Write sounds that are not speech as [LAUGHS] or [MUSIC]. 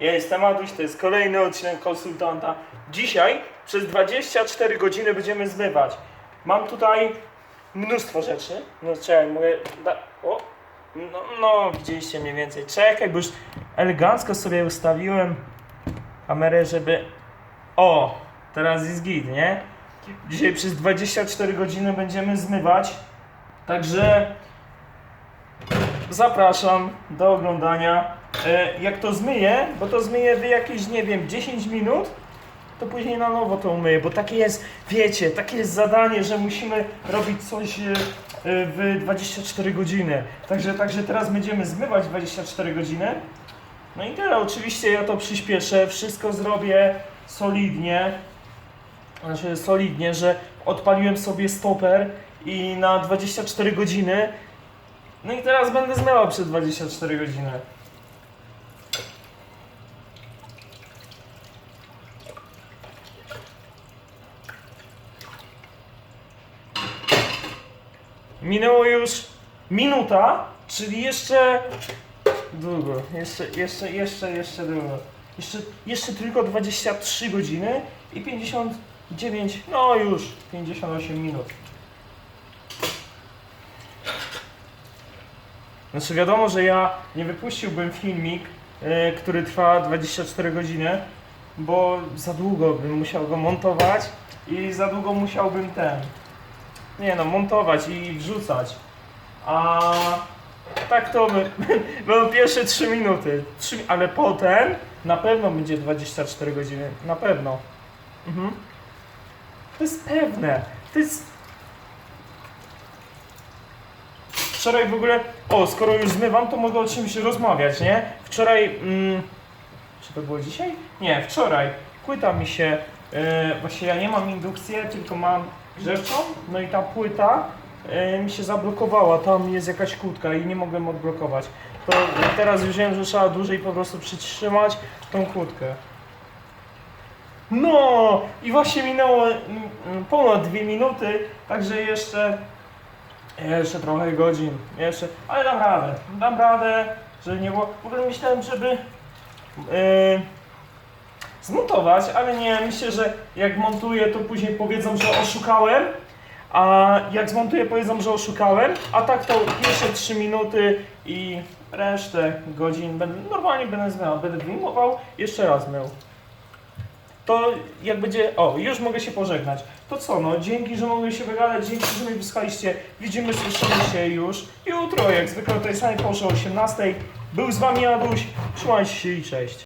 Ja jestem Aduś, to jest kolejny odcinek konsultanta. Dzisiaj przez 24 godziny będziemy zmywać. Mam tutaj mnóstwo rzeczy. No czekaj, mogę... Da... O! No, no, widzieliście mniej więcej. Czekaj, bo już elegancko sobie ustawiłem kamerę, żeby... O! Teraz jest git, nie? Dzisiaj przez 24 godziny będziemy zmywać. Także zapraszam do oglądania. E, jak to zmyję, bo to zmyję w jakieś, nie wiem, 10 minut, to później na nowo to umyję, bo takie jest, wiecie, takie jest zadanie, że musimy robić coś e, e, w 24 godziny. Także, także teraz będziemy zmywać 24 godziny. No i tyle, oczywiście ja to przyspieszę, wszystko zrobię solidnie. Znaczy solidnie, że odpaliłem sobie stoper i na 24 godziny. No i teraz będę zmywał przez 24 godziny. Minęło już minuta, czyli jeszcze długo, jeszcze, jeszcze, jeszcze, jeszcze długo. Jeszcze, jeszcze tylko 23 godziny i 59, no już 58 minut. Znaczy wiadomo, że ja nie wypuściłbym filmik, e, który trwa 24 godziny, bo za długo bym musiał go montować i za długo musiałbym ten, nie no, montować i wrzucać. A tak to by, [LAUGHS] pierwsze 3 minuty, 3, ale potem na pewno będzie 24 godziny, na pewno. Mhm. To jest pewne, to jest Wczoraj w ogóle, o, skoro już zmywam, to mogę o czymś rozmawiać, nie? Wczoraj, mm, czy to było dzisiaj? Nie, wczoraj. Płyta mi się, e, właśnie ja nie mam indukcji, tylko mam grzewczą, no i ta płyta e, mi się zablokowała, tam jest jakaś kłódka i nie mogłem odblokować. To teraz już wiem, że trzeba dłużej po prostu przytrzymać tą kłódkę. No i właśnie minęło mm, mm, ponad dwie minuty, także jeszcze jeszcze trochę godzin, jeszcze, ale dam radę, dam radę, żeby nie było, w ogóle myślałem, żeby yy, zmontować, ale nie, myślę, że jak montuję, to później powiedzą, że oszukałem, a jak zmontuję, powiedzą, że oszukałem, a tak to pierwsze 3 minuty i resztę godzin będę, normalnie będę zmiał, będę wyjmował, jeszcze raz mył to jak będzie. O, już mogę się pożegnać. To co, no, dzięki, że mogłem się wygadać, dzięki, że mnie wysłuchaliście. Widzimy, słyszymy się już jutro, jak zwykle o tej samej porze o 18. Był z wami Aduś. Trzymajcie się i cześć.